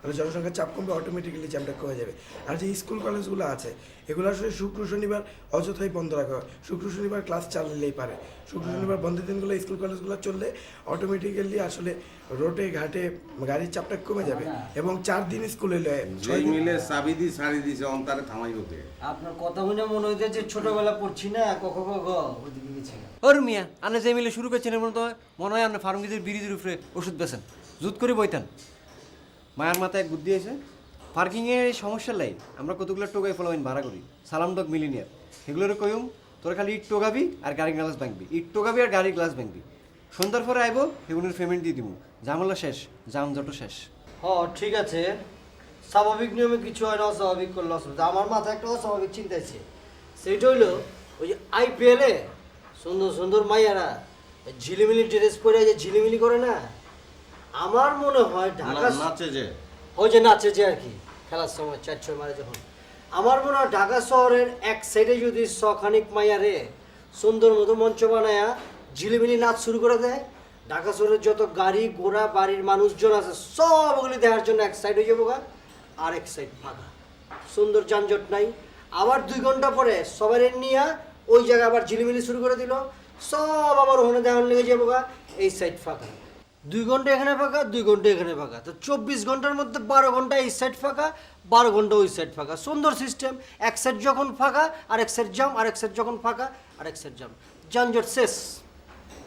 তাহলে জনসংখ্যার চাপ কমবে অটোমেটিক্যালি জ্যামটা কমে যাবে। আর যে স্কুল কলেজগুলো আছে এগুলো আসলে শুক্র শনিবার অযথাই বন্ধ রাখা হয়। শুক্র শনিবার ক্লাস চালালেই পারে। শুক্র শনিবার বন্ধের দিনগুলো স্কুল কলেজগুলো চললে অটোমেটিক্যালি আসলে রোডে ঘাটে গাড়ির চাপটা কমে যাবে এবং চার দিন স্কুলে মিলে চাবি দি দিছে অন্তারে থামাই হতে আপনার কথা শুনে মনে হইতে যে ছোটবেলা পড়ছি না কক ক ওইদিকে গেছি। ওর মিয়া আপনি যে মিলে শুরু করছেন মনে তো মনে হয় আপনি ফার্মেসির বিরিজের উপরে ওষুধ বেছেন জুত করে বইতেন। মায়ের মাথায় বুদ্ধি আছে। পার্কিংয়ে সমস্যা লাই আমরা কতগুলো টোকাই ফলোইন ভাড়া করি? সালাম ডক মিলিনিয়ার এগুলোর কইম তোর খালি ইট টোকাবি আর গাড়ির গ্লাস ভাঙবি। ইট টোকাবি আর গাড়ির গ্লাস ভাঙবি। সন্ধ্যার পরে আইব, সেগুলোর পেমেন্ট দিয়ে দিব ঝামেলা শেষ জাম জট শেষ। হ, ঠিক আছে। স্বাভাবিক নিয়মে কিছু হয় না, অস্বাভাবিক করলে অসুবিধা আমার মাথায় একটা অস্বাভাবিক চিন্তা আছে। সেইটা হইল, ওই যে আইপিএলে সুন্দর সুন্দর মাইয়ারা, ঝিলিমিলি ড্রেস পরে যে ঝিলিমিলি করে না? আমার মনে হয় ঢাকা নাচে যে। ওই যে নাচে যে আর কি খেলার সময় চার ছয় মারে যখন। আমার মনে হয় ঢাকা শহরের এক সাইডে যদি শখানিক মাইয়ারে সুন্দর মতো মঞ্চ বানায়া ঝিলিমিলি নাচ শুরু করে দেয় ঢাকা শহরের যত গাড়ি ঘোড়া বাড়ির মানুষজন আছে সবগুলি দেখার জন্য এক সাইড হয়ে যাব গা, আর এক সাইড ফাঁকা। সুন্দর যানজট নাই। আবার দুই ঘণ্টা পরে সবার নিয়ে ওই জায়গায় আবার ঝিলিমিলি শুরু করে দিল সব আবার ওখানে দেখার লেগে যাব গা, এই সাইড ফাঁকা। দুই ঘণ্টা এখানে ফাঁকা, দুই ঘণ্টা এখানে ফাঁকা। তো চব্বিশ ঘণ্টার মধ্যে বারো ঘণ্টা এই সাইড ফাঁকা, বারো ঘণ্টা ওই সাইড ফাঁকা। সুন্দর সিস্টেম এক সাইড যখন ফাঁকা আর এক সাইড জাম আর এক সাইড যখন ফাঁকা আর এক সাইড জাম যানজট শেষ।